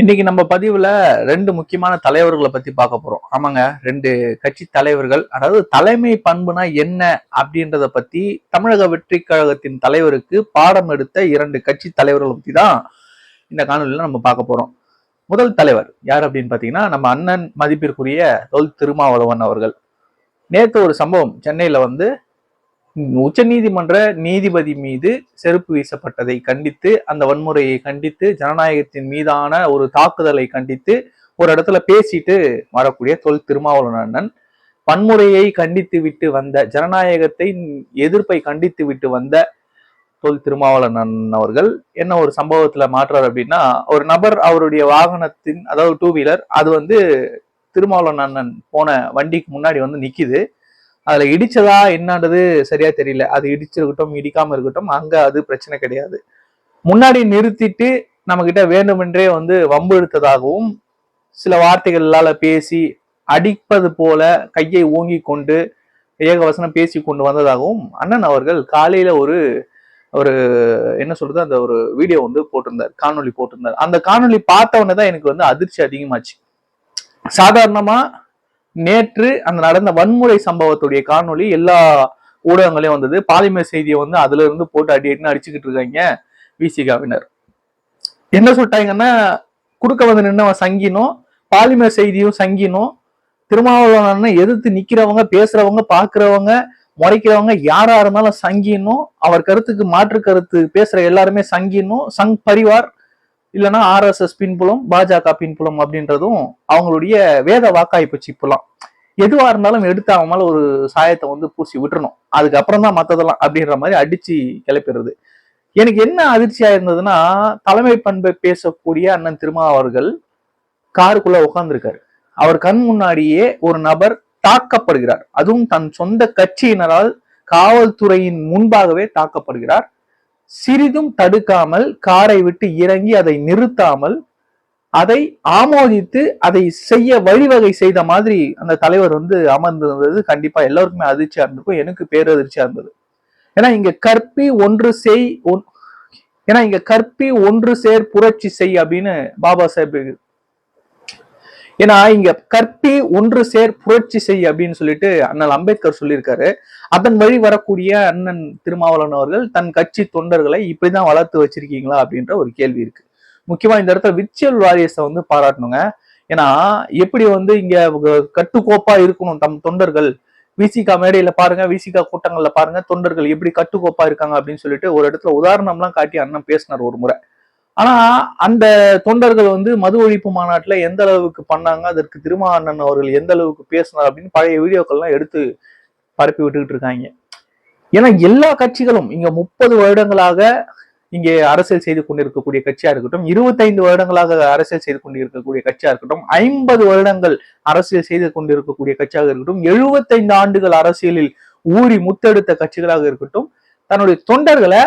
இன்னைக்கு நம்ம பதிவுல ரெண்டு முக்கியமான தலைவர்களை பத்தி பார்க்க போறோம். ஆமாங்க ரெண்டு கட்சி தலைவர்கள். அதாவது தலைமை பண்புனா என்ன அப்படின்றத பத்தி தமிழக வெற்றி கழகத்தின் தலைவருக்கு பாடம் எடுத்த இரண்டு கட்சி தலைவர்களை பத்தி தான் இந்த காணொலியில நம்ம பார்க்க போறோம். முதல் தலைவர் யார் அப்படின்னு பாத்தீங்கன்னா நம்ம அண்ணன் மதிப்பிற்குரிய தொல் திருமாவளவன் அவர்கள். நேற்று ஒரு சம்பவம் சென்னையில வந்து உச்சநீதிமன்ற நீதிபதி மீது செருப்பு வீசப்பட்டதை கண்டித்து அந்த வன்முறையை கண்டித்து ஜனநாயகத்தின் மீதான ஒரு தாக்குதலை கண்டித்து ஒரு இடத்துல பேசிட்டு வரக்கூடிய தொல் திருமாவளவன் அண்ணன். வன்முறையை கண்டித்து விட்டு வந்த ஜனநாயகத்தை எதிர்ப்பை கண்டித்து விட்டு வந்த தொல் திருமாவளவன் அண்ணன் அவர்கள் என்ன ஒரு சம்பவத்துல மாற்றார் அப்படின்னா ஒரு நபர் அவருடைய வாகனத்தின் அதாவது டூ வீலர் அது வந்து திருமாவளவன் அண்ணன் போன வண்டிக்கு முன்னாடி வந்து நிக்குது. அதுல இடிச்சதா என்னன்றது சரியா தெரியல. அது இடிச்சிருக்கட்டும் இடிக்காம இருக்கட்டும் அங்க அது பிரச்சனை கிடையாது. முன்னாடி நிறுத்திட்டு நம்ம கிட்ட வேண்டுமென்றே வந்து வம்பு இழுத்ததாகவும் சில வார்த்தைகளால பேசி அடிப்பது போல கையை ஓங்கி கொண்டு ஏகவசனம் பேசி கொண்டு வந்ததாகவும் அண்ணன் அவர்கள் காலையில ஒரு ஒரு என்ன சொல்றது அந்த ஒரு வீடியோ வந்து போட்டிருந்தார் காணொளி போட்டிருந்தார். அந்த காணொலி பார்த்தவொடனே தான் எனக்கு வந்து அதிர்ச்சி அதிகமாச்சு. சாதாரணமா நேற்று அந்த நடந்த வன்முறை சம்பவத்துடைய காணொளி எல்லா ஊடகங்களையும் வந்தது. பாலிமர் செய்தியை வந்து அதுல இருந்து போட்டு அடி அடின்னு அடிச்சுக்கிட்டு இருக்காங்க விசிகாவினர். என்ன சொல்லிட்டாங்கன்னா குறுக்க வந்து நின்னவன் சங்கினும் பாலிமர் செய்தியும் சங்கினும். திருமாவளவன் எதிர்த்து நிக்கிறவங்க பேசுறவங்க பாக்குறவங்க முறைக்கிறவங்க யாரா இருந்தாலும் சங்கினும். அவர் கருத்துக்கு மாற்று கருத்து பேசுற எல்லாருமே சங்கினும். சங் பரிவார் இல்லைன்னா ஆர்எஸ்எஸ் பின்புலம் பாஜக பின்புலம் அப்படின்றதும் அவங்களுடைய வேத வாக்காய் சிப்புலாம். எதுவாக இருந்தாலும் எடுத்து அவன் மேலே ஒரு சாயத்தை வந்து பூசி விட்டுறணும். அதுக்கப்புறம் தான் மற்றதெல்லாம் அப்படின்ற மாதிரி அடித்து கிளப்பிடுறது. எனக்கு என்ன அதிர்ச்சியா இருந்ததுன்னா தலைமை பண்பை பேசக்கூடிய அண்ணன் திருமா அவர்கள் காருக்குள்ள உட்கார்ந்துருக்காரு அவர் கண் முன்னாடியே ஒரு நபர் தாக்கப்படுகிறார். அதுவும் தன் சொந்த கட்சியினரால் காவல்துறையின் முன்பாகவே தாக்கப்படுகிறார். சிறிதும் தடுக்காமல் காரை விட்டு இறங்கி அதை நிறுத்தாமல் அதை ஆமோதித்து அதை செய்ய வழிவகை செய்த மாதிரி அந்த தலைவர் வந்து அமர்ந்திருந்தது. கண்டிப்பா எல்லாருக்குமே அதிர்ச்சியா இருந்திருக்கும். எனக்கு பேரதிர்ச்சியா இருந்தது. ஏன்னா இங்க கற்பி ஒன்று செய் ஏன்னா இங்க கற்பி ஒன்று சேர் புரட்சி செய் அப்படின்னு பாபா சாஹேப் ஏன்னா இங்க கற்பி ஒன்று சேர் புரட்சி செய் அப்படின்னு சொல்லிட்டு அண்ணல் அம்பேத்கர் சொல்லியிருக்காரு. அதன் வழி வரக்கூடிய அண்ணன் திருமாவளவன் அவர்கள் தன் கட்சி தொண்டர்களை இப்படிதான் வளர்த்து வச்சிருக்கீங்களா அப்படின்ற ஒரு கேள்வி இருக்கு. முக்கியமா இந்த இடத்துல விர்ச்சுவல் வாரியஸை வந்து பாராட்டணுங்க. ஏன்னா எப்படி வந்து இங்க கட்டுக்கோப்பா இருக்கணும் தம் தொண்டர்கள்? விசிகா மேடையில பாருங்க விசிகா கூட்டங்கள்ல பாருங்க தொண்டர்கள் எப்படி கட்டுக்கோப்பா இருக்காங்க அப்படின்னு சொல்லிட்டு ஒரு இடத்துல உதாரணம்லாம் காட்டி அண்ணன் பேசினார் ஒரு முறை. ஆனா அந்த தொண்டர்கள் வந்து மது ஒழிப்பு மாநாட்டுல எந்த அளவுக்கு பண்ணாங்க அதற்கு திருமா அண்ணன் அவர்கள் எந்த அளவுக்கு பேசினார் அப்படின்னு பழைய வீடியோக்கள்லாம் எடுத்து பரப்பி விட்டுக்கிட்டு இருக்காங்க. ஏன்னா எல்லா கட்சிகளும் இங்க முப்பது வருடங்களாக இங்கே அரசியல் செய்து கொண்டிருக்கக்கூடிய கட்சியா இருக்கட்டும் இருபத்தைந்து வருடங்களாக அரசியல் செய்து கொண்டிருக்கக்கூடிய கட்சியா இருக்கட்டும் ஐம்பது வருடங்கள் அரசியல் செய்து கொண்டிருக்கக்கூடிய கட்சியாக இருக்கட்டும் எழுபத்தைந்து ஆண்டுகள் அரசியலில் ஊறி முத்தெடுத்த கட்சிகளாக இருக்கட்டும் தன்னுடைய தொண்டர்களை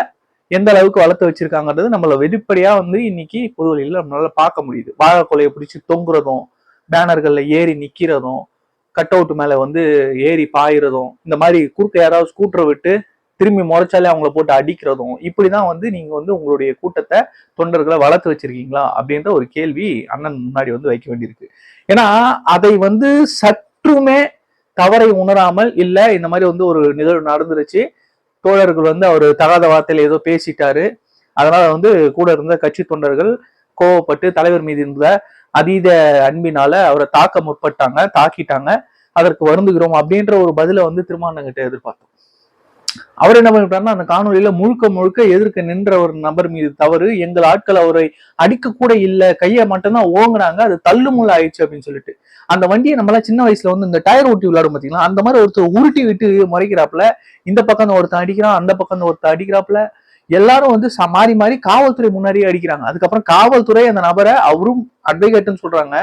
எந்த அளவுக்கு வளர்த்து வச்சிருக்காங்கிறது நம்மள வெளிப்படையா வந்து இன்னைக்கு பொதுவெளியில நம்மளால பார்க்க முடியுது. வாழை கொலையை பிடிச்சி தொங்குறதும் பேனர்கள்ல ஏறி நிக்கிறதும் கட் அவுட் மேல வந்து ஏறி பாயிறதும் இந்த மாதிரி குறுக்க யாராவது ஸ்கூட்டரை விட்டு திரும்பி முறைச்சாலே அவங்கள போட்டு அடிக்கிறதும் இப்படிதான் வந்து நீங்க வந்து உங்களுடைய கூட்டத்தை தொண்டர்களை வளர்த்து வச்சிருக்கீங்களா அப்படின்ற ஒரு கேள்வி அண்ணன் முன்னாடி வந்து வைக்க வேண்டியிருக்கு. ஏன்னா அதை வந்து சற்றுமே தவறை உணராமல் இல்ல இந்த மாதிரி வந்து ஒரு நிகழ்வு நடந்துருச்சு. தோழர்கள் வந்து அவர் தகாத வார்த்தையில் ஏதோ பேசிட்டாரு. அதனால வந்து கூட இருந்த கட்சி தொண்டர்கள் கோவப்பட்டு தலைவர் மீது இருந்த அதீத அன்பினால அவரை தாக்க முற்பட்டாங்க தாக்கிட்டாங்க. அதற்கு வருந்துகிறோம் அப்படின்ற ஒரு பதில வந்து திருமாவளவன் எதிர்பார்த்தோம். அவர் என்ன பண்ணிட்டாருன்னா அந்த காணொலியில முழுக்க முழுக்க எதிர்க்க நின்ற ஒரு நபர் மீது தவறு எங்கள் ஆட்கள் அவரை அடிக்க கூட இல்லை கையை மட்டும்தான் ஓங்குனாங்க அது தள்ளுமுள்ள ஆயிடுச்சு அப்படின்னு சொல்லிட்டு. அந்த வண்டியை நம்மளாம் சின்ன வயசுல வந்து இந்த டயர் ஓட்டி விளையாடும் பாத்தீங்களா? அந்த மாதிரி ஒருத்தர் உருட்டி விட்டு முறைக்கிறாப்புல. இந்த பக்கம் ஒருத்தன் அடிக்கிறான் அந்த பக்கம் ஒருத்தன் அடிக்கிறாப்புல. எல்லாரும் வந்து மாறி மாறி காவல்துறை முன்னாடியே அடிக்கிறாங்க. அதுக்கப்புறம் காவல்துறை அந்த நபரை அவரும் அட்வொகேட்னு சொல்றாங்க.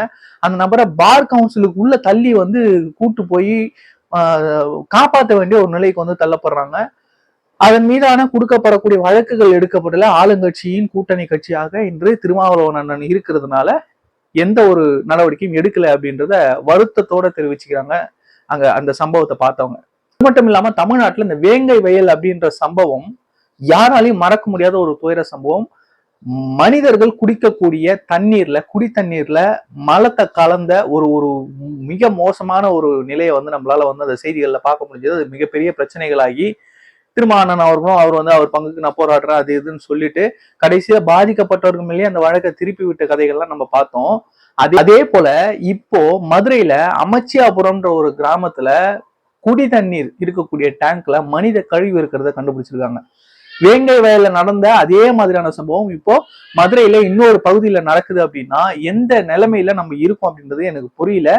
அந்த நபரை பார் கவுன்சிலுக்கு உள்ள தள்ளி வந்து கூட்டு போய் காப்பாற்ற வேண்டிய ஒரு நிலைக்கு வந்து தள்ளப்படுறாங்க. அதன் மீதான கொடுக்கப்படக்கூடிய வழக்குகள் எடுக்கப்படல. ஆளுங்கட்சியின் கூட்டணி கட்சியாக இன்று திருமாவளவன் அண்ணன் இருக்கிறதுனால எந்த ஒரு நடவடிக்கையும் எடுக்கல அப்படின்றத வருத்தத்தோட தெரிவிச்சுக்கிறாங்க. அங்க அந்த சம்பவத்தை பார்த்தவங்க. அது மட்டும் இல்லாம தமிழ்நாட்டுல இந்த வேங்கை வயல் அப்படின்ற சம்பவம் யாராலையும் மறக்க முடியாத ஒரு துயர சம்பவம். மனிதர்கள் குடிக்கக்கூடிய தண்ணீர்ல குடி தண்ணீர்ல மலத்தை கலந்த ஒரு ஒரு மிக மோசமான ஒரு நிலையை வந்து நம்மளால வந்து அந்த செய்திகள்ல பார்க்க முடிஞ்சது. அது மிகப்பெரிய பிரச்சனைகளாகி திருமானன் அவர்களும் அவர் வந்து அவர் பங்குக்கு நான் போராடுறேன் அது இதுன்னு சொல்லிட்டு கடைசியா பாதிக்கப்பட்டவர்கள் மேலேயே அந்த வழக்கை திருப்பி விட்ட கதைகள்லாம் நம்ம பார்த்தோம். அதே அதே போல இப்போ மதுரையில அமச்சியாபுரம்ன்ற ஒரு கிராமத்துல குடி தண்ணீர் இருக்கக்கூடிய டேங்க்ல மனித கழிவு இருக்கிறத கண்டுபிடிச்சிருக்காங்க. வேங்கை வயல்ல நடந்த அதே மாதிரியான சம்பவம் இப்போ மதுரையில இன்னொரு பகுதியில நடக்குது அப்படின்னா எந்த நிலைமையில நம்ம இருக்கோம் அப்படின்றது எனக்கு புரியல.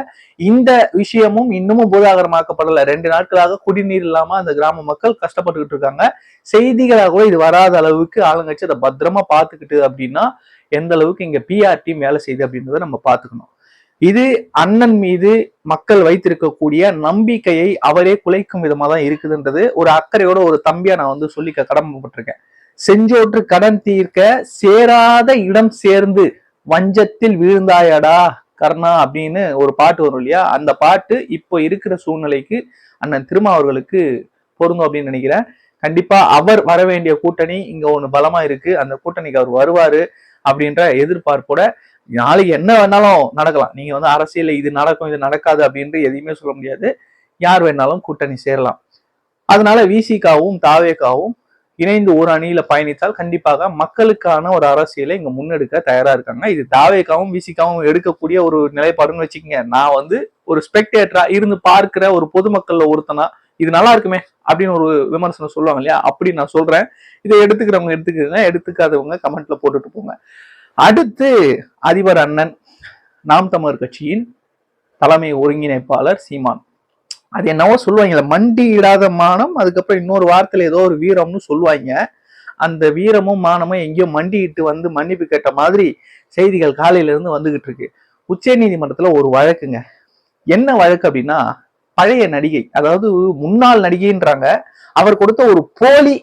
இந்த விஷயமும் இன்னமும் பூதாகரமாக்கப்படல. ரெண்டு நாட்களாக குடிநீர் இல்லாம அந்த கிராம மக்கள் கஷ்டப்பட்டுக்கிட்டு இருக்காங்க. செய்திகளாக கூட இது வராத அளவுக்கு ஆளுங்கட்சி அதை பத்திரமா பாத்துக்கிட்டு அப்படின்னா எந்த அளவுக்கு இங்க பிஆர் டீம் வேலை செய்யுது அப்படின்றத நம்ம பாத்துக்கணும் இது அண்ணன் மீது மக்கள் வைத்திருக்கக்கூடிய நம்பிக்கையை அவரே குலைக்கும் விதமா தான் இருக்குதுன்றது ஒரு அக்கறையோட ஒரு தம்பியா நான் வந்து சொல்லிக்க கடமைப்பட்டிருக்கேன். செஞ்சோற்று கடன் தீர்க்க சேராத இடம் சேர்ந்து வஞ்சத்தில் வீழ்ந்தாயடா கர்ணா அப்படின்னு ஒரு பாட்டு வரும் இல்லையா? அந்த பாட்டு இப்போ இருக்கிற சூழ்நிலைக்கு அண்ணன் திருமா அவர்களுக்கு பொருந்தும் அப்படின்னு நினைக்கிறேன். கண்டிப்பா அவர் வர வேண்டிய கூட்டணி இங்க ஒண்ணு பலமா இருக்கு. அந்த கூட்டணிக்கு அவர் வருவாரு அப்படின்ற எதிர்பார்ப்போட நாளைக்கு என்ன வேணாலும் நடக்கலாம். நீங்க வந்து அரசியல் இது நடக்கும் இது நடக்காது அப்படின்ட்டு எதையுமே சொல்ல முடியாது. யார் வேணாலும் கூட்டணி சேரலாம். அதனால விசிகாவும் தாவேகாவும் இணைந்து ஒரு அணியில பயணித்தால் கண்டிப்பாக மக்களுக்கான ஒரு அரசியலை இங்க முன்னெடுக்க தயாரா இருக்காங்க. இது தாவேகாவும் விசிகாவும் எடுக்கக்கூடிய ஒரு நிலைப்பாடுன்னு வச்சுக்கோங்க. நான் வந்து ஒரு ஸ்பெக்டேட்டரா இருந்து பார்க்கிற ஒரு பொதுமக்கள்ல ஒருத்தனா இது நல்லா இருக்குமே அப்படின்னு ஒரு விமர்சனம் சொல்லுவாங்க இல்லையா? அப்படி நான் சொல்றேன். இதை எடுத்துக்கிறவங்க எடுத்துக்கிறீங்க எடுத்துக்காதவங்க கமெண்ட்ல போட்டுட்டு போங்க. அடுத்து அதிபர் அண்ணன் நாம் தமிழர் கட்சியின் தலைமை ஒருங்கிணைப்பாளர் சீமான். அது என்னவோ சொல்லுவாங்கல்ல மண்டி இடாத மானம் அதுக்கப்புறம் இன்னொரு வாரத்தில் ஏதோ ஒரு வீரம்னு சொல்லுவாங்க. அந்த வீரமும் மானமும் எங்கேயோ மண்டிட்டு வந்து மன்னிப்பு கேட்ட மாதிரி செய்திகள் காலையில இருந்து வந்துகிட்டு இருக்கு. உச்ச நீதிமன்றத்துல ஒரு வழக்குங்க. என்ன வழக்கு அப்படின்னா பழைய நடிகை அதாவது முன்னாள் நடிகைன்றாங்க. அவர் கொடுத்த ஒரு போலி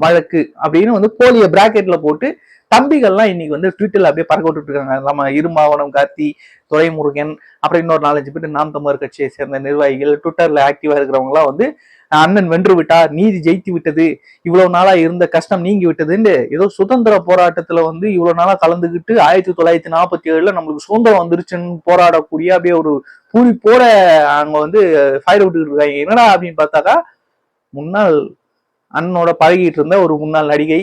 வழக்கு அப்படின்னு வந்து போலியை பிராக்கெட்ல போட்டு தம்பிகள்லாம் இன்னைக்கு வந்து ட்விட்டர்ல அப்படியே பறக்க விட்டுட்டு இருக்காங்க. நம்ம இருமாவனம் கார்த்தி துரைமுருகன் அப்புறம் இன்னொரு நாலஞ்சு பேர் நாம் தமிழர் கட்சியை சேர்ந்த நிர்வாகிகள் ட்விட்டர்ல ஆக்டிவா இருக்கிறவங்கலாம் வந்து அண்ணன் வென்று விட்டார் நீதி ஜெயித்து விட்டது இவ்வளவு நாளா இருந்த கஷ்டம் நீங்கி விட்டதுன்னு ஏதோ சுதந்திர போராட்டத்துல வந்து இவ்வளவு நாளா கலந்துகிட்டு ஆயிரத்தி தொள்ளாயிரத்தி நாற்பத்தி ஏழுல நம்மளுக்கு சுதந்திரம் வந்துருச்சுன்னு போராடக்கூடிய அப்படியே ஒரு பூரிப்போட அங்க வந்து ஃபயர் விட்டுக்கிட்டு இருக்காங்க. என்னடா அப்படின்னு பார்த்தாக்கா முன்னாள் அண்ணனோட பழகிட்டு இருந்த ஒரு முன்னாள் நடிகை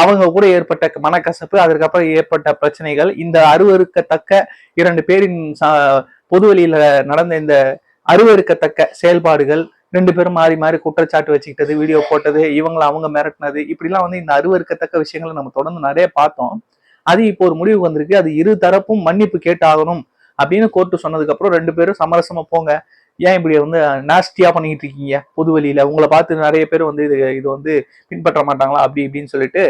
அவங்க கூட ஏற்பட்ட மனக்கசப்பு அதற்கப்புறம் ஏற்பட்ட பிரச்சனைகள் இந்த அருவருக்கத்தக்க இரண்டு பேரின் பொதுவெளியில நடந்த இந்த அருவருக்கத்தக்க செயல்பாடுகள் ரெண்டு பேரும் மாறி மாறி குற்றச்சாட்டு வச்சுக்கிட்டது வீடியோ போட்டது இவங்களை அவங்க மிரட்டினது இப்படிலாம் வந்து இந்த அருவருக்கத்தக்க விஷயங்களை நம்ம தொடர்ந்து நிறைய பார்த்தோம். அது இப்போ ஒரு முடிவு வந்திருக்கு. அது இரு தரப்பும் மன்னிப்பு கேட்டாகணும் அப்படின்னு கோர்ட்டு சொன்னதுக்கு அப்புறம் ரெண்டு பேரும் சமரசமா போங்க. ஏன் இப்படி வந்து நாஸ்டியா பண்ணிக்கிட்டு இருக்கீங்க? பொது வெளியில உங்களை பார்த்து நிறைய பேர் வந்து இது இது வந்து பின்பற்ற மாட்டாங்களா? அப்படி இப்படின்னு சொல்லிட்டு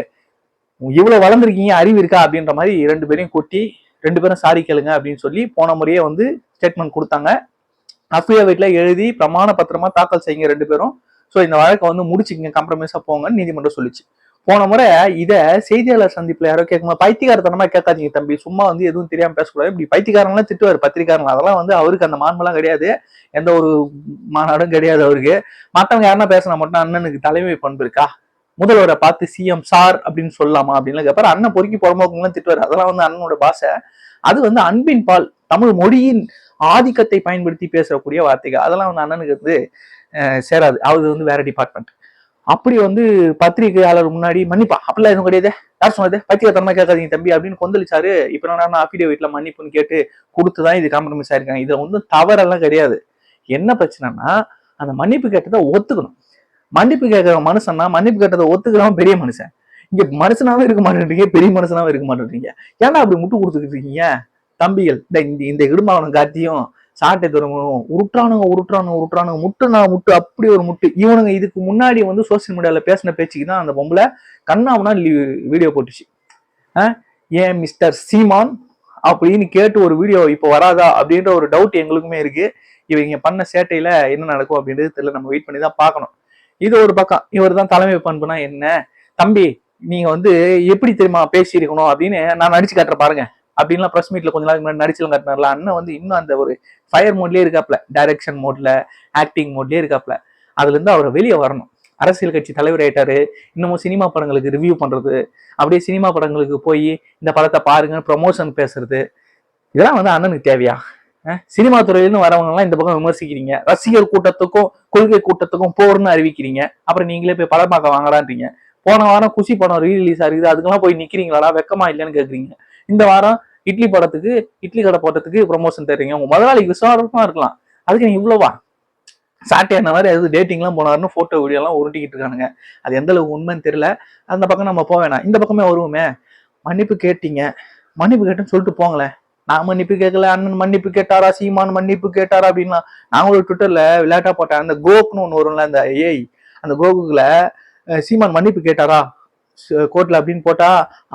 இவ்வளவு வளர்ந்துருக்கீங்க அறிவு இருக்கா அப்படின்ற மாதிரி ரெண்டு பேரையும் கொட்டி ரெண்டு பேரும் சாரி கேளுங்க அப்படின்னு சொல்லி போன முறையே வந்து ஸ்டேட்மெண்ட் கொடுத்தாங்க. அஃபிடேவிட்ல எழுதி பிரமாண பத்திரமா தாக்கல் செய்யுங்க ரெண்டு பேரும். ஸோ இந்த வழக்கை வந்து முடிச்சுக்கங்க கம்ப்ரமைஸா போங்கன்னு நீதிமன்றம் சொல்லிச்சு. போன முறை இதை செய்தியாளர் சந்திப்பில் யாரோ கேட்கும்போது பைத்தியகாரத்தனமா கேட்காதீங்க தம்பி. சும்மா வந்து எதுவும் தெரியாம பேசக்கூடாது. இப்படி பைத்தியகாரங்களாம் திட்டுவார் பத்திரிக்காரங்க அதெல்லாம் வந்து அவருக்கு அந்த மாண்பெல்லாம் கிடையாது. எந்த ஒரு மாநாடும் கிடையாது அவருக்கு. மற்றவங்க யாருன்னா பேசினா மட்டும் அண்ணனுக்கு தலைமை பண்பு இருக்கா? முதல்வரை பார்த்து சிஎம் சார் அப்படின்னு சொல்லலாமா அப்படின்னு கேட்பாரு அண்ணன் பொறுக்கி புறம்போக்கங்களாம் திட்டுவார். அதெல்லாம் வந்து அண்ணனோட பாஷை. அது வந்து அன்பின் பால் தமிழ் மொழியின் ஆதிக்கத்தை பயன்படுத்தி பேசக்கூடிய வார்த்தைகள். அதெல்லாம் வந்து அண்ணனுக்கு வந்து சேராது. அது வந்து வேற டிபார்ட்மெண்ட் அப்படி வந்து பத்திரிகையாளர் முன்னாடி மன்னிப்பா. அப்படிலாம் எதுவும் கிடையாது. யார் சொன்னது? பத்திரிகைத்தனமா கேட்காதீங்க தம்பி அப்படின்னு கொந்தளிச்சாரு. இப்ப நான் அஃபிடேவிட்ல மன்னிப்புன்னு கேட்டு கொடுத்துதான் இது காம்ப்ரமைஸ் ஆயிருக்காங்க. இதை வந்து தவறெல்லாம் கிடையாது. என்ன பிரச்சனைனா அந்த மன்னிப்பு கேட்டதை ஒத்துக்கணும். மன்னிப்பு கேட்கிற மனுஷன்னா மன்னிப்பு கேட்டதை ஒத்துக்கிறவன் பெரிய மனுஷன். இங்க மனுஷனாவே இருக்க மாட்டேன்றீங்க பெரிய மனுஷனாவே இருக்க மாட்டேன்றீங்க. ஏன்னா அப்படி முட்டு கொடுத்துக்கிட்டு இருக்கீங்க? தம்பிகள் இந்த இந்த இடுமாவனம் காத்தியும் சாட்டை துறமும் உருட்டானுங்க உருட்டானுங்க உருட்டானுங்க முட்டுனா முட்டு அப்படி ஒரு முட்டு. இவனுங்க இதுக்கு முன்னாடி வந்து சோசியல் மீடியால பேசின பேச்சுக்கு தான் அந்த பொம்பளை கண்ணாமனா வீடியோ போட்டுச்சு. ஏன் மிஸ்டர் சீமான் அப்படின்னு கேட்டு ஒரு வீடியோ இப்போ வராதா அப்படின்ற ஒரு டவுட் எங்களுக்குமே இருக்கு. இவங்க பண்ண சேட்டையில என்ன நடக்கும் அப்படின்றது தெரியல. நம்ம வெயிட் பண்ணி தான் பார்க்கணும். இது ஒரு பக்கம். இவர் தான் தலைமை பண்புனா என்ன? தம்பி நீங்க வந்து எப்படி தெரியுமா பேசியிருக்கணும் அப்படின்னு நான் நடிச்சு காட்டுற பாருங்க. அப்படின்லாம் ப்ரெஸ் மீட்ல கொஞ்ச நாளைக்கு முன்னாடி நடிச்சலாம் காட்டினார்ல. அண்ணன் வந்து இன்னும் அந்த ஒரு ஃபயர் மோட்லயே இருக்காப்ல. டைரக்ஷன் மோட்ல ஆக்டிங் மோட்லயே இருக்காப்ல. அதுல இருந்து அவர் வெளியே வரணும். அரசியல் கட்சி தலைவர் ஆயிட்டாரு. இன்னமும் சினிமா படங்களுக்கு ரிவ்யூ பண்றது. அப்படியே சினிமா படங்களுக்கு போய் இந்த படத்தை பாருங்க ப்ரமோஷன் பேசுறது. இதெல்லாம் வந்து அண்ணனுக்கு தேவையா? சினிமா துறையிலும் வரவங்கலாம் இந்த பக்கம் விமர்சிக்கிறீங்க. ரசிகர் கூட்டத்துக்கும் கொள்கை கூட்டத்துக்கும் போர்னு அறிவிக்கிறீங்க. அப்புறம் நீங்களே போய் படம் பார்க்க வாங்கலான்றீங்க போன வாரம் குஷி படம் ரீரிலீஸ் ஆகுது. அதுக்கெல்லாம் போய் நிக்கிறீங்களா வெக்கமா இல்லைன்னு கேக்குறீங்க. இந்த வாரம் இட்லி படத்துக்கு இட்லி கடை போட்டதுக்கு ப்ரொமோஷன் தர்றீங்க. உங்க முதலாளிக்கு விசாரமா இருக்கலாம். அதுக்கு நீங்க இவ்வளவா? சாட்டே அந்த மாதிரி அது டேட்டிங்லாம் போனாருன்னு போட்டோ வீடியோ எல்லாம் உருட்டிக்கிட்டு இருக்கானுங்க. அது எந்த அளவுக்கு உண்மைன்னு தெரியல. அந்த பக்கம் நம்ம போக வேணாம். இந்த பக்கமே வருவோமே. மன்னிப்பு கேட்டீங்க. மன்னிப்பு கேட்டுன்னு சொல்லிட்டு போங்களேன். நான் மன்னிப்பு கேட்கல அண்ணன் மன்னிப்பு கேட்டாரா சீமான் மன்னிப்பு கேட்டாரா அப்படின்னா நான் ஒரு ட்விட்டர்ல விளையாட்டா போட்டேன். அந்த கோக்னு ஒன்று வரும்ல அந்த ஏய் அந்த கோகுல சீமான் மன்னிப்பு கேட்டாரா கோர்ட்ல அப்படின்னு போட்டா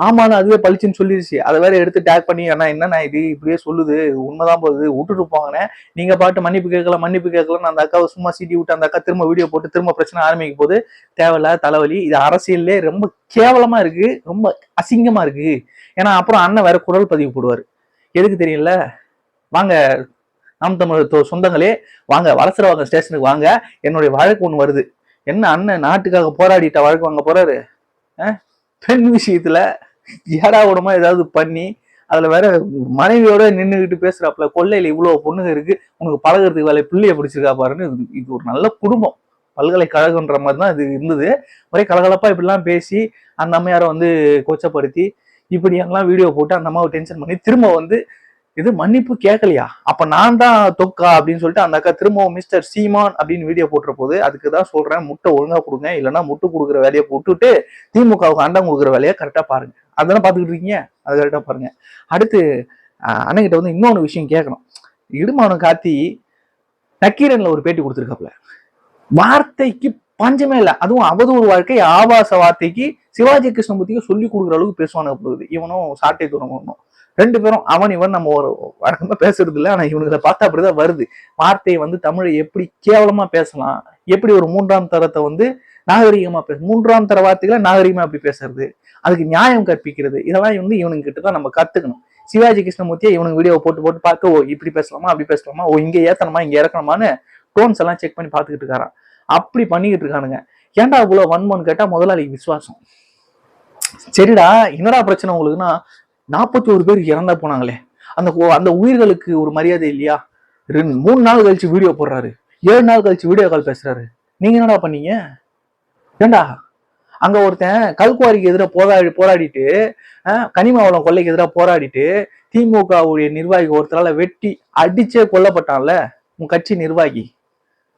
ஆமான்னு அதுவே பளிச்சுன்னு சொல்லிடுச்சு அதை வேற எடுத்து டேக் பண்ணி அண்ணா என்னண்ணா இது? இப்படியே சொல்லுது உண்மைதான் போகுது விட்டுட்டு போங்கண்ணே. நீங்க பாட்டு மன்னிப்பு கேட்கல மன்னிப்பு கேட்கலன்னு அந்த அக்காவை சும்மா சீட்டி விட்டு அந்த அக்கா திரும்ப வீடியோ போட்டு திரும்ப பிரச்சனை ஆரம்பிக்கும் போது தேவையில்லாத தலைவலி இது அரசியல்லே ரொம்ப கேவலமா இருக்கு ரொம்ப அசிங்கமா இருக்கு. ஏன்னா அப்புறம் அண்ணன் வேற குரல் பதிவு போடுவாரு. எதுக்கு தெரியல? வாங்க நாம் தமிழ் தொ- சொந்தங்களே வாங்க வளசரவாங்க ஸ்டேஷனுக்கு வாங்க. என்னுடைய வழக்கு ஒன்று வருது. என்ன அண்ணன் நாட்டுக்காக போராடிட்டா வழக்கு வாங்க போறாரு? பெண் விஷயத்துல ஏடா உடமா ஏதாவது பண்ணி அதுல வேற மனைவியோட நின்றுகிட்டு பேசுறாப்புல கொள்ளையில இவ்வளவு பொண்ணுங்க இருக்கு உனக்கு பழகுறதுக்கு வேலை பிள்ளைய பிடிச்சிருக்கா பாருன்னு இது- இது ஒரு நல்ல குடும்பம். பல்கலைக்கழகன்ற மாதிரி தான் இது இருந்தது. ஒரே கலகலப்பா இப்படிலாம் பேசி அந்த அம்மையாரை வந்து கொச்சப்படுத்தி இப்படி எல்லாம் வீடியோ போட்டு அந்த அம்மாவை டென்ஷன் பண்ணி திரும்ப வந்து இது மன்னிப்பு கேட்கலையா அப்ப நான் தான் தொக்கா அப்படின்னு சொல்லிட்டு அந்த அக்கா திரும்பவும் மிஸ்டர் சீமான் அப்படின்னு வீடியோ போட்டுற போது அதுக்கு தான் சொல்றேன் முட்டை ஒழுங்கா கொடுங்க இல்லைன்னா முட்டை கொடுக்குற வேலையை போட்டுட்டு திமுகவுக்கு அண்டம் கொடுக்குற வேலையை கரெக்டா பாருங்க. அதெல்லாம் பாத்துக்கிட்டு இருக்கீங்க? அது கரெக்டா பாருங்க. அடுத்து அஹ், வந்து இன்னொன்று விஷயம் கேட்கணும். இடுமானம் காத்தி நக்கீரன்ல ஒரு பேட்டி கொடுத்துருக்காப்ல வார்த்தைக்கு பஞ்சமே இல்லை. அதுவும் அவதூறு வாழ்க்கை ஆபாச வார்த்தைக்கு சிவாஜி கிருஷ்ணமூர்த்திக்கு சொல்லி கொடுக்குற அளவுக்கு பேசுவானு போகுது இவனும் சாட்டை தூரம் ரெண்டு பேரும் அவன் இவன் நம்ம ஒரு வழக்கமா பேசுறது இல்லை. ஆனா இவனுங்களை பார்த்தா அப்படிதான் வருது. வார்த்தையை வந்து தமிழை எப்படி கேவலமா பேசலாம்? எப்படி ஒரு மூன்றாம் தரத்தை வந்து நாகரிகமா பேச மூன்றாம் தர வார்த்தைகளை நாகரிகமா அப்படி பேசுறது? அதுக்கு நியாயம் கற்பிக்கிறது. இதெல்லாம் வந்து இவனுங்க கிட்ட தான் நம்ம கத்துக்கணும். சிவாஜி கிருஷ்ணமூர்த்தியை இவனுக்கு வீடியோ போட்டு போட்டு பார்த்து ஓ இப்படி பேசலாமா? அப்படி பேசலாமா? ஓ இங்க ஏத்தனமா இங்க இறக்கணுமான்னு டோன்ஸ் எல்லாம் செக் பண்ணி பார்த்துக்கிட்டு இருக்காரான் அப்படி பண்ணிக்கிட்டு இருக்கானுங்க. ஏன்டா இவ்வளோ வன்மோன்னு கேட்டால் முதலாளிக்கு விசுவாசம். சரிடா என்னடா பிரச்சனை உங்களுக்குன்னா நாற்பத்தி ஒரு பேர் இறந்தா போனாங்களே. அந்த அந்த உயிர்களுக்கு ஒரு மரியாதை இல்லையா? ரெண்டு மூணு நாள் கழிச்சு வீடியோ போடுறாரு. ஏழு நாள் கழிச்சு வீடியோ கால் பேசுறாரு. நீங்க என்னடா பண்ணீங்க? ஏண்டா? அங்க ஒருத்தன் கல்குவாரிக்கு எதிராக போராடி போராடிட்டு அஹ், கனிம வளம் கொள்ளைக்கு எதிராக போராடிட்டு திமுகவுடைய நிர்வாகி ஒருத்தரால வெட்டி அடிச்சே கொல்லப்பட்டான்ல உன் கட்சி நிர்வாகி.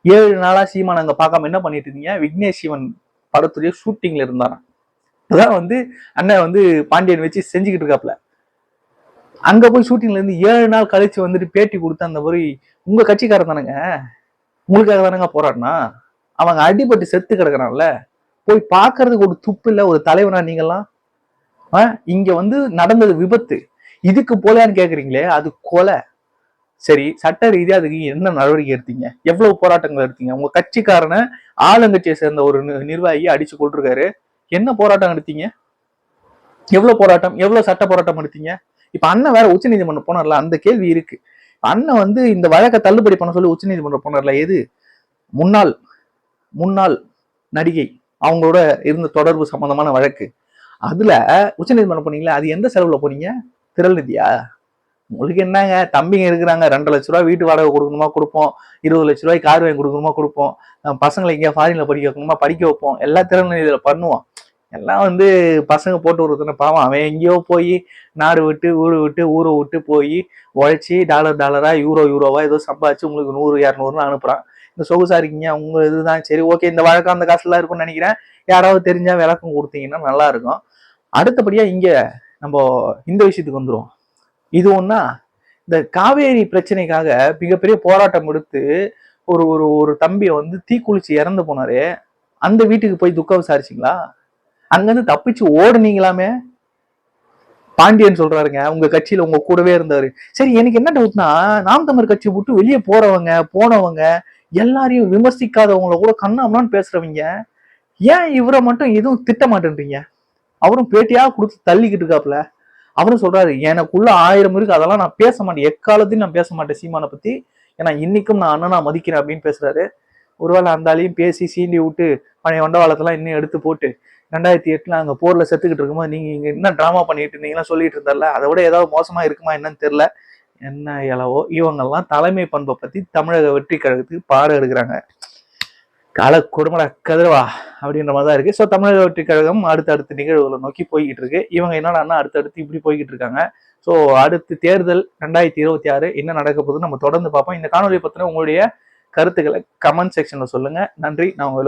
ஏழு நாளாக சீமான் அங்கே பார்க்காம என்ன பண்ணிட்டு இருந்தீங்க? விக்னேஷ் சிவன் படத்துடைய ஷூட்டிங்ல இருந்தாராம். அதான் வந்து அண்ணன் வந்து பாண்டியன் வச்சு செஞ்சுக்கிட்டு இருக்காப்ல. அங்க போய் ஷூட்டிங்ல இருந்து ஏழு நாள் கழிச்சு வந்துட்டு பேட்டி கொடுத்த அந்த மாதிரி உங்க கட்சிக்காரன் தானேங்க? உங்களுக்காக தானேங்க போராடினா? அவங்க அடிபட்டு செத்து கிடக்குறான்ல. போய் பார்க்கறதுக்கு ஒரு துப்பு இல்லை ஒரு தலைவனா நீங்கெல்லாம்? ஆ, இங்க வந்து நடந்தது விபத்து. இதுக்கு போலையான்னு கேக்குறீங்களே அது கொலை. சரி சட்ட ரீதியா அதுக்கு என்ன நடவடிக்கை எடுத்தீங்க? எவ்வளவு போராட்டங்கள் எடுத்தீங்க? உங்க கட்சிக்காரனை ஆளுங்கட்சியை சேர்ந்த ஒரு நி- நிர்வாகி அடிச்சு கொண்டிருக்காரு என்ன போராட்டம் எடுத்தீங்க? எவ்வளவு போராட்டம் எவ்வளவு சட்ட போராட்டம் எடுத்தீங்க? இப்ப அண்ணன் வேற உச்சநீதிமன்றம் போனார்ல அந்த கேள்வி இருக்கு. அண்ணன் வந்து இந்த வழக்கை தள்ளுபடி பண்ண சொல்லி உச்சநீதிமன்றம் போனார்ல எது? முன்னாள் முன்னாள் நடிகை அவங்களோட இருந்த தொடர்பு சம்பந்தமான வழக்கு. அதுல உச்சநீதிமன்றம் போனீங்களா அது எந்த செலவுல போனீங்க? திரள் நிதியா? உங்களுக்கு என்னங்க? தம்பிங்க இருக்கிறாங்க. ரெண்டு லட்ச ரூபா வீட்டு வாடகை கொடுக்கணுமா? கொடுப்போம். இருபது லட்ச ரூபாய் கார் வாங்கி கொடுக்கணுமா? கொடுப்போம். பசங்களை எங்கேயா ஃபாரின்ல படிக்க வைக்கணுமா? படிக்க வைப்போம். எல்லா திறனும் இதில் பண்ணுவோம். எல்லாம் வந்து பசங்க போட்டு விடுறதுன்னு பாவம். அவன் எங்கேயோ போய் நாடு விட்டு ஊரு விட்டு ஊரை விட்டு போய் உழைச்சி டாலர் டாலரா யூரோ யூரோவா ஏதோ சம்பாதிச்சு உங்களுக்கு நூறு இரநூறுன்னு அனுப்புறான். இந்த சொகுசா இருக்கீங்க. உங்க இதுதான். சரி ஓகே இந்த வழக்கம் அந்த காசுலாம் இருக்கும்னு நினைக்கிறேன். யாராவது தெரிஞ்சா விளக்கம் கொடுத்தீங்கன்னா நல்லா இருக்கும். அடுத்தபடியா இங்க நம்ம இந்த விஷயத்துக்கு வந்துடுவோம் இது ஒன்றா இந்த காவேரி பிரச்சனைக்காக மிகப்பெரிய போராட்டம் எடுத்து ஒரு ஒரு ஒரு தம்பியை வந்து தீக்குளிச்சு இறந்து போனாரு அந்த வீட்டுக்கு போய் துக்கம் விசாரிச்சிங்களா? அங்கிருந்து தப்பிச்சு ஓடுனீங்களாமே? பாண்டியன் சொல்றாருங்க உங்க கட்சியில உங்க கூடவே இருந்தாரு. சரி எனக்கு என்ன டவுட்னா நாம் தமிழ் கட்சி விட்டு வெளியே போறவங்க போனவங்க எல்லாரையும் விமர்சிக்காதவங்கள கூட கண்ணாமலான்னு பேசுறவங்க ஏன் இவரை மட்டும் எதுவும் திட்ட மாட்டேன்றீங்க? அவரும் பேட்டியா கொடுத்து தள்ளிக்கிட்டு இருக்காப்ல அவரும் சொல்றாரு எனக்குள்ள ஆயிரம் இருக்கு அதெல்லாம் நான் பேச மாட்டேன். எக்காலத்தையும் நான் பேச மாட்டேன் சீமானை பத்தி. ஏன்னா இன்னைக்கும் நான் அண்ணனா மதிக்கிறேன் அப்படின்னு பேசுறாரு. ஒருவேளை அந்த ஆளையும் பேசி சீண்டி விட்டு பழைய வண்டவாளத்தெல்லாம் இன்னும் எடுத்து போட்டு ரெண்டாயிரத்தி எட்டுல அங்க போர்ல செத்துக்கிட்டு இருக்கும்போது நீங்க இங்க என்ன டிராமா பண்ணிட்டு இருந்தீங்கன்னா சொல்லிட்டு இருந்தால அதை விட ஏதாவது மோசமா இருக்குமா என்னன்னு தெரியல. என்ன இளவோ இவங்கெல்லாம் தலைமை பண்பை பத்தி தமிழக வெற்றி கழகத்துக்கு பாடம் எடுக்கிறாங்க. கால கொடுமட கதிரவா அப்படின்ற மாதிரி தான் இருக்கு. ஸோ தமிழக வெற்றி கழகம் அடுத்தடுத்த நிகழ்வுகளை நோக்கி போய்கிட்டு இருக்கு. இவங்க என்னடான்னா அடுத்தடுத்து இப்படி போய்கிட்டு இருக்காங்க. ஸோ அடுத்து தேர்தல் ரெண்டாயிரத்தி இருபத்தி ஆறு என்ன நடக்க போகுதுன்னு நம்ம தொடர்ந்து பார்ப்போம். இந்த காணொலியை பத்தின உங்களுடைய கருத்துக்களை கமெண்ட் செக்ஷன்ல சொல்லுங்க. நன்றி. நான் உங்களை